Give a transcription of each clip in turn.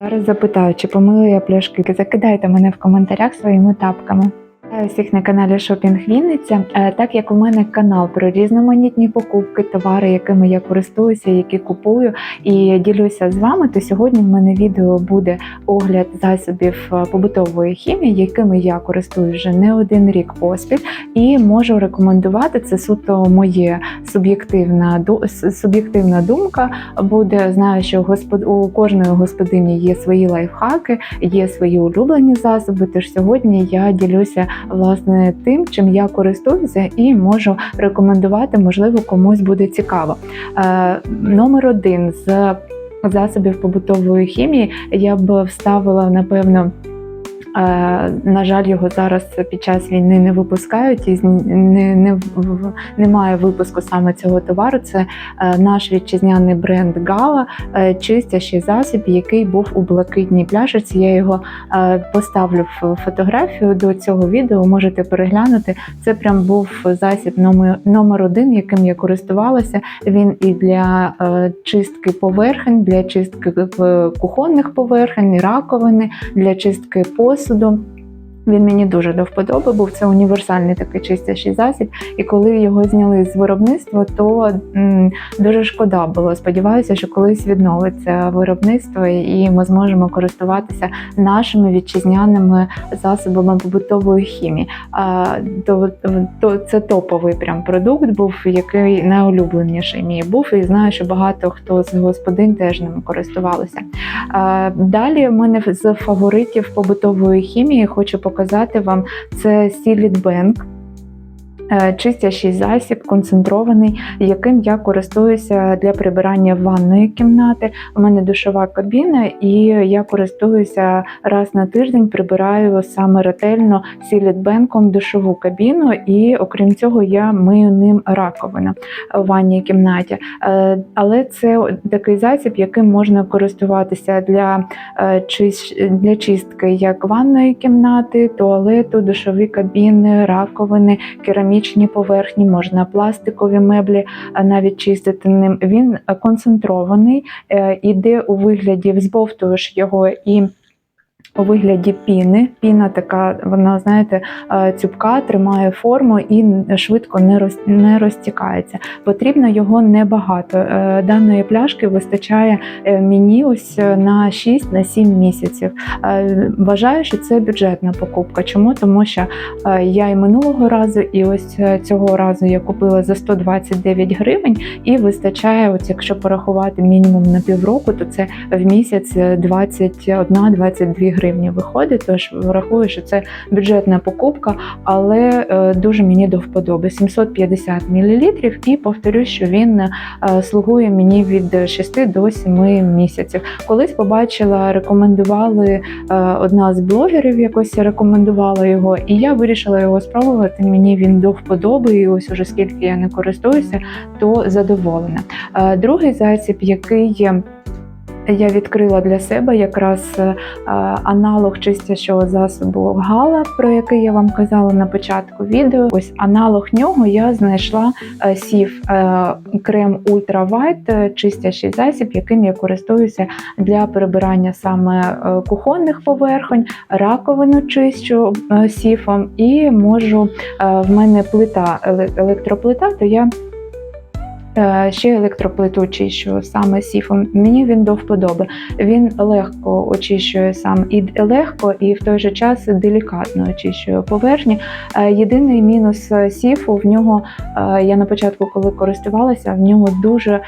Зараз запитаю, чи помила я пляшки. Закидайте мене в коментарях своїми тапками. Всіх на каналі Шопінг Вінниця. Е, Так як у мене канал про різноманітні покупки, товари, якими я користуюся, які купую і ділюся з вами, то сьогодні в мене відео буде огляд засобів е, побутової хімії, якими я користуюсь вже не один рік поспіль, і можу рекомендувати це суто моє суб'єктивна суб'єктивна думка. Буде знаю, що у кожної господині є свої лайфхаки, є свої улюблені засоби. Тож сьогодні я ділюся власне тим, чим я користуюся, і можу рекомендувати, можливо, комусь буде цікаво. Е, номер один з засобів побутової хімії я б вставила напевно. На жаль, його зараз під час війни не випускають і не, не, немає випуску саме цього товару. Це е, наш вітчизняний бренд Гала, е, чистящий засіб, який був у блакитній пляшиці. Я його е, поставлю в фотографію до цього відео. Можете переглянути. Це прям був засіб номер, номер один, яким я користувалася. Він і для чистки поверхень, для чистки кухонних поверхень, раковини, для чистки посуду досвіду він мені дуже до вподоби був. Це універсальний такий чистящий засіб. І коли його зняли з виробництва, то м, дуже шкода було. Сподіваюся, що колись відновиться виробництво, і ми зможемо користуватися нашими вітчизняними засобами побутової хімії. А, то, то це топовий прям продукт був, який найулюбленіший мій був. І знаю, що багато хто з господин теж ним користувалися. А, Далі в мене з фаворитів побутової хімії хочу показати вам це Sealit Bank. Е, Чистящий засіб, концентрований, яким я користуюся для прибирання ванної кімнати. У мене душова кабіна, і я користуюся раз на тиждень, прибираю саме ретельно сілітбенком душову кабіну, і окрім цього, я мию ним раковину в ванній кімнаті. Е, Але це такий засіб, яким можна користуватися для е, для чистки як ванної кімнати, туалету, душові кабіни, раковини, керамічні поверхні, можна пластикові меблі навіть чистити ним. Він концентрований, е, іде у вигляді, взбовтуєш його і. У вигляді піни. Піна така, вона, знаєте, е, цюпка, тримає форму і швидко не роз- не розтікається. Потрібно його небагато. Е, Даної пляшки вистачає е, мені ось на 6-7 місяців. Вважаю, що це бюджетна покупка. Чому? Тому що я і минулого разу, і ось цього разу я купила за 129 гривень, і вистачає, от якщо порахувати мінімум на півроку, то це в місяць 21-22 гривні виходить. Тож врахую, що це бюджетна покупка, але е, дуже мені до вподоби. 750 мл, і повторю, що він е, слугує мені від 6 до 7 місяців. Колись побачила, рекомендували е, одна з блогерів, якось рекомендувала його, і я вирішила його спробувати. Мені він до вподоби, і ось уже скільки я не користуюся, то задоволена. Другий засіб, який. Я відкрила для себе якраз е, аналог чистящого засобу Гала, про який я вам казала на початку відео. Ось аналог нього я знайшла е, сів е, крем White, е, чистящий засіб, яким я користуюся для прибирання саме кухонних поверхонь, раковину чищу сіфом, і можу в мене плита електроплита, то я. Е, Ще електроплиту очищую саме сіфом. Мені він до вподоби. Він легко очищує сам і легко, і в той же час делікатно очищує поверхні. Е, Єдиний мінус е, сіфу в нього я на початку, коли користувалася, в нього дуже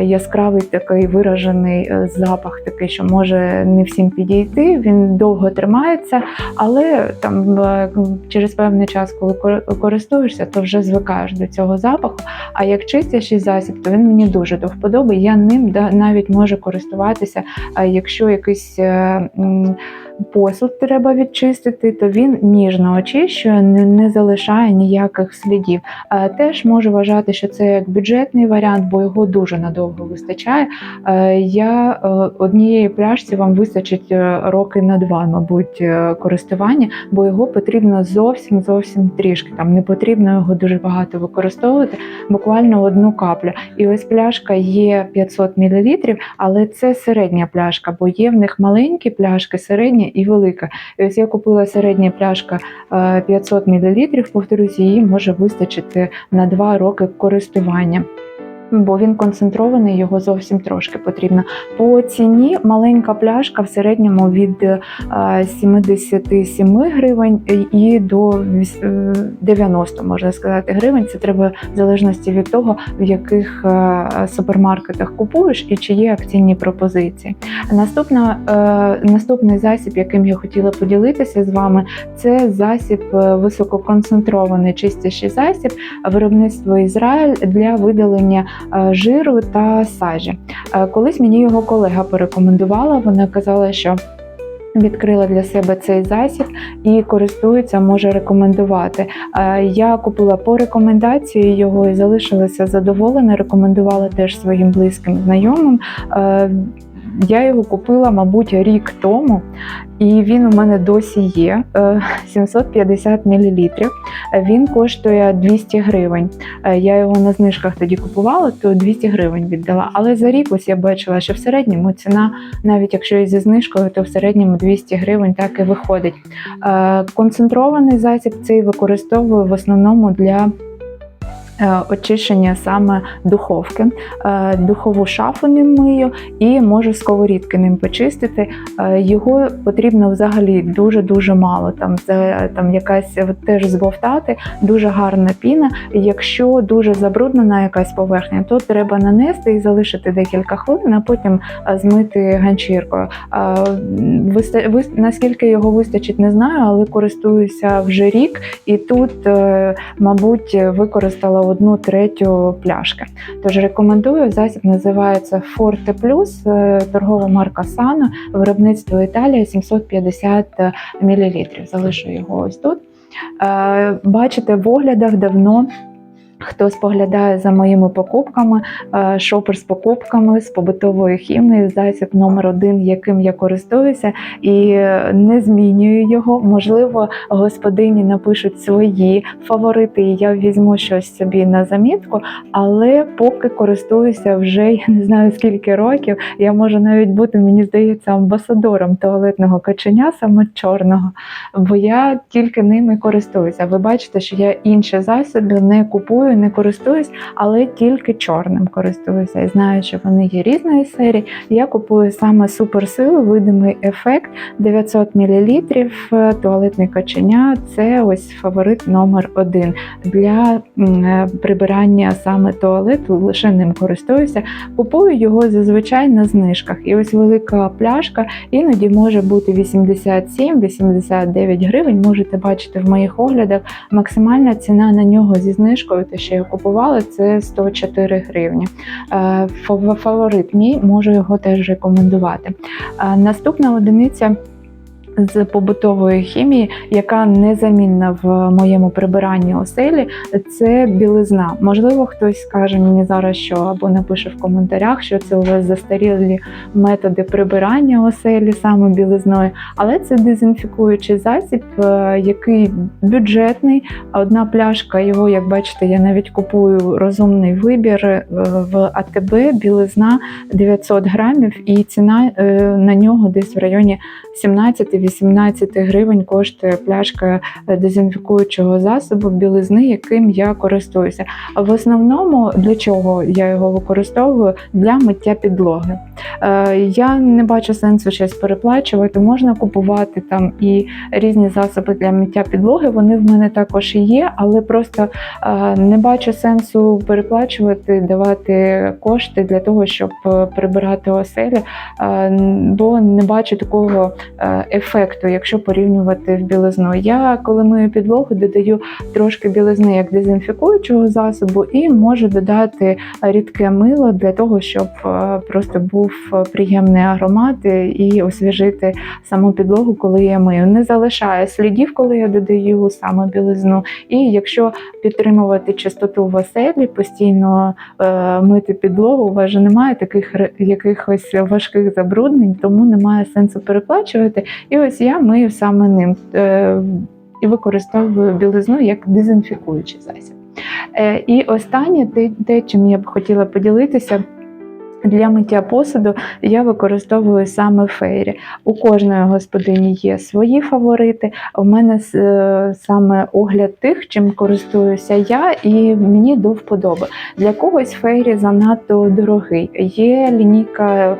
яскравий такий виражений запах, такий, що може не всім підійти. Він довго тримається, але там через певний час, коли користуєшся, то вже звикаєш до цього запаху. А як чистящий засіб, то він мені дуже до вподоби. Я ним навіть можу користуватися, якщо якийсь е, посуд треба відчистити, то він ніжно очищує, не, залишає ніяких слідів. Теж можу вважати, що це як бюджетний варіант, бо його дуже надовго вистачає. Е, Я е, однієї пляшці вам вистачить роки на два, мабуть, користування, бо його потрібно зовсім зовсім трішки. Там не потрібно його дуже багато використовувати, буквально одну каплю. І ось пляшка є 500 мл, але це середня пляшка, бо є в них маленькі пляшки, середня і велика. І ось я купила середня пляшка е, 500 мл, повторюсь, її може вистачити на 2 роки користування. Бо він концентрований, його зовсім трошки потрібно. По ціні маленька пляшка в середньому від е, 77 гривень і до віс- е, 90, можна сказати, гривень. Це треба в залежності від того, в яких е, супермаркетах купуєш і чи є акційні пропозиції. Наступна, е, наступний засіб, яким я хотіла поділитися з вами, це засіб е, висококонцентрований чистящий засіб виробництва Ізраїль для видалення е, жиру та сажі. Е, Колись мені його колега порекомендувала. Вона казала, що відкрила для себе цей засіб і користується, може рекомендувати. Е, Я купила по рекомендації його і залишилася задоволена. Рекомендувала теж своїм близьким знайомим. Е, Я його купила, мабуть, рік тому, і він у мене досі є е, 750 мл. Він коштує 200 гривень. Е, Я його на знижках тоді купувала, то 200 гривень віддала. Але за рік ось я бачила, що в середньому ціна, навіть якщо і зі знижкою, то в середньому 200 гривень так і виходить. Е, Концентрований засіб цей використовую в основному для. Е, Очищення саме духовки, Е, духову шафу ним мию і можу сковорідки ним почистити. Е, Його потрібно взагалі дуже дуже мало. Там там якась теж збовтати, дуже гарна піна. Якщо дуже забруднена якась поверхня, то треба нанести і залишити декілька хвилин, а потім змити ганчіркою. Наскільки його вистачить, не знаю, але користуюся вже рік, і тут, мабуть, використала одну третю пляшки. Тож рекомендую. Засіб називається Forte Plus, е, торгова марка Sano, виробництво Італія 750 мл. Залишу його ось тут. Е, Бачите, в оглядах давно. Хто споглядає за моїми покупками, е, шопер з покупками з побутової хімії, засіб номер один, яким я користуюся, і не змінюю його. Можливо, господині напишуть свої фаворити, і я візьму щось собі на замітку. Але поки користуюся вже я не знаю скільки років. Я можу навіть бути, мені здається, амбасадором туалетного каченя, саме чорного, бо я тільки ними користуюся. Ви бачите, що я інші засоби не купую, не користуюсь, але тільки чорним користуюся. І знаю, що вони є різної серії. Я купую саме суперсилу, видимий ефект 900 мл. Туалетне каченя це ось фаворит номер один для е, прибирання саме туалету. Лише ним користуюся. Купую його зазвичай на знижках. І ось велика пляшка іноді може бути 87-89 гривень. Можете бачити в моїх оглядах. Максимальна ціна на нього зі знижкою, те, що я купувала, це 104 гривні. Е, Фаворит мій, можу його теж рекомендувати. Е, Наступна одиниця. З побутової хімії, яка незамінна в моєму прибиранні оселі, це білизна. Можливо, хтось скаже мені зараз, що або напише в коментарях, що це у вас застарілі методи прибирання оселі саме білизною, але це дезінфікуючий засіб, е, який бюджетний. Одна пляшка його, як бачите, я навіть купую розумний вибір е, в АТБ. Білизна 900 грамів, і ціна е, на нього десь в районі 17-18 гривень коштує пляшка дезінфікуючого засобу білизни, яким я користуюся. В основному для чого я його використовую для миття підлоги. Е, Я не бачу сенсу щось переплачувати. Можна купувати там і різні засоби для миття підлоги. Вони в мене також є, але просто е, не бачу сенсу переплачувати, давати кошти для того, щоб е, прибирати оселю, е, бо не бачу такого ефекту ефекту, якщо порівнювати в білизну. Я коли мию підлогу, додаю трошки білизни як дезінфікуючого засобу, і можу додати рідке мило для того, щоб е, просто був приємний аромат і освіжити саму підлогу, коли я мию. Не залишає слідів, коли я додаю саме білизну. І якщо підтримувати чистоту в оселі, постійно е, мити підлогу, у вас же немає таких якихось важких забруднень, тому немає сенсу переплачувати. І ось я мию саме ним е, і використовую білизну як дезінфікуючий засіб. Е, і останнє, те, чим я б хотіла поділитися. Для миття посуду я використовую саме фейрі. У кожної господині є свої фаворити. У мене е, саме огляд тих, чим користуюся я, і мені до вподоби. Для когось фейрі занадто дорогий. Є лінійка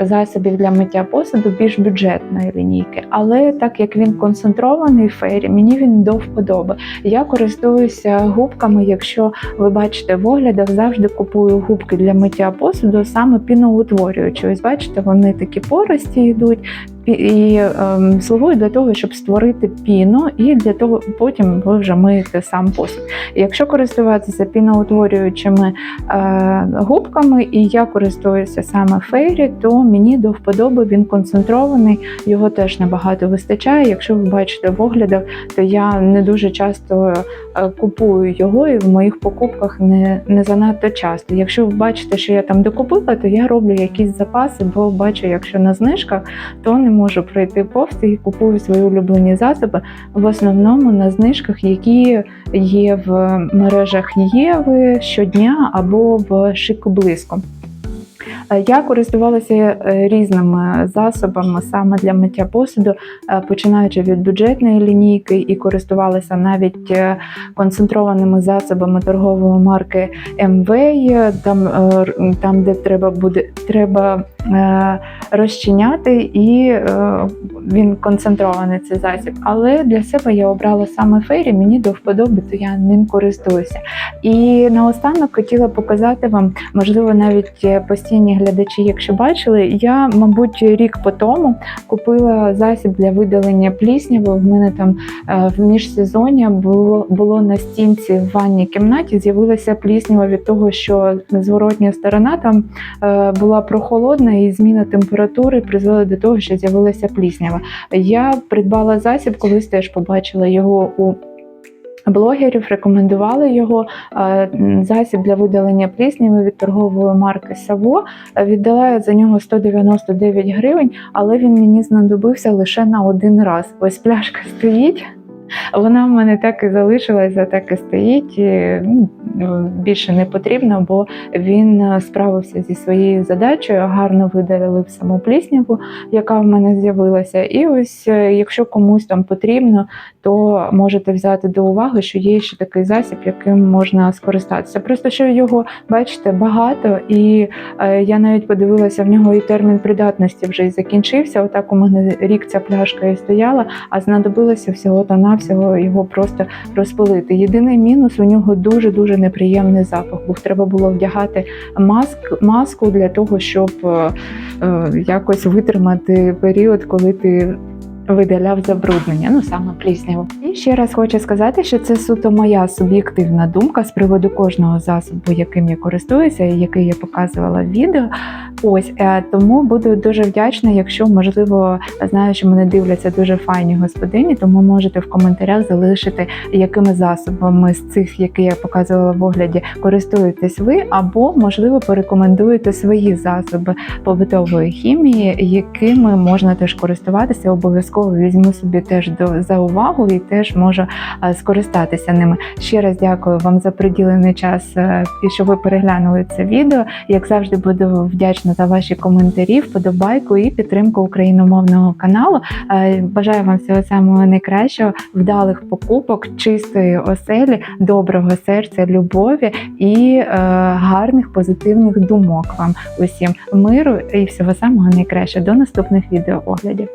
засобів для миття посуду більш бюджетної лінійки. Але так як він концентрований фейрі, мені він до вподоби. Я користуюся губками, якщо ви бачите в оглядах, завжди купую губки для миття посуду, саме піноутворюючі. Ось бачите, вони такі порості йдуть і ем, слугують для того, щоб створити піну, і для того потім ви вже миєте сам посуд. Якщо користуватися піноутворюючими е, губками, і я користуюся саме фейрі, то мені до вподоби він концентрований, його теж набагато вистачає. Якщо ви бачите в оглядах, то я не дуже часто е, купую його, і в моїх покупках не, не занадто часто. Якщо ви бачите, що я там докупила, то я роблю якісь запаси, бо бачу, якщо на знижках, то не можу пройти повз і купую свої улюблені засоби в основному на знижках, які є в мережах Єви щодня або в Шику Близько. Е, Я користувалася е, різними засобами саме для миття посуду, е, починаючи від бюджетної лінійки, і користувалася навіть концентрованими засобами торгової марки MV, там, там де треба буде треба розчиняти, і е, він концентрований цей засіб. Але для себе я обрала саме фейрі, мені до вподоби, то я ним користуюся. І наостанок хотіла показати вам, можливо, навіть е, постійні глядачі, якщо бачили, я, мабуть, рік по тому купила засіб для видалення плісняви. В мене там е, в міжсезоння було, було на стінці в ванній кімнаті, з'явилася пліснява від того, що зворотня сторона там е, була прохолодна, і зміна температури призвела до того, що з'явилася пліснява. Я придбала засіб, колись теж побачила його у. Блогерів рекомендували його засіб для видалення плісняви від торгової марки Саво. Віддала я за нього 199 гривень, але він мені знадобився лише на один раз. Ось пляшка стоїть. Вона в мене так і залишилася, так і стоїть. Ну, більше не потрібно, бо він е, справився зі своєю задачею, гарно видалив саму плісняву, яка в мене з'явилася. І ось, е, якщо комусь там потрібно, то можете взяти до уваги, що є ще такий засіб, яким можна скористатися. Просто що його бачите багато, і е, я навіть подивилася в нього і термін придатності вже і закінчився. Отак у мене рік ця пляшка і стояла, а знадобилося всього та навсього його просто розпилити. Єдиний мінус у нього дуже дуже неприємний запах, бо треба було вдягати маск, маску для того, щоб е, е, якось витримати період, коли ти видаляв забруднення, ну саме плісняву. І ще раз хочу сказати, що це суто моя суб'єктивна думка з приводу кожного засобу, яким я користуюся, і який я показувала в відео. Ось е, тому буду дуже вдячна, якщо можливо знаю, що мене дивляться дуже файні господині, тому можете в коментарях залишити, якими засобами з цих, які я показувала в огляді, користуєтесь ви, або можливо порекомендуєте свої засоби побутової хімії, якими можна теж користуватися. Обов'язково візьму собі теж до за увагу і теж можу е, скористатися ними. Ще раз дякую вам за приділений час е, і що ви переглянули це відео. Як завжди, буду вдячна за ваші коментарі, вподобайку і підтримку україномовного каналу. Е, Бажаю вам всього самого найкращого, вдалих покупок, чистої оселі, доброго серця, любові і е, гарних позитивних думок вам усім миру і всього самого найкращого. До наступних відеооглядів.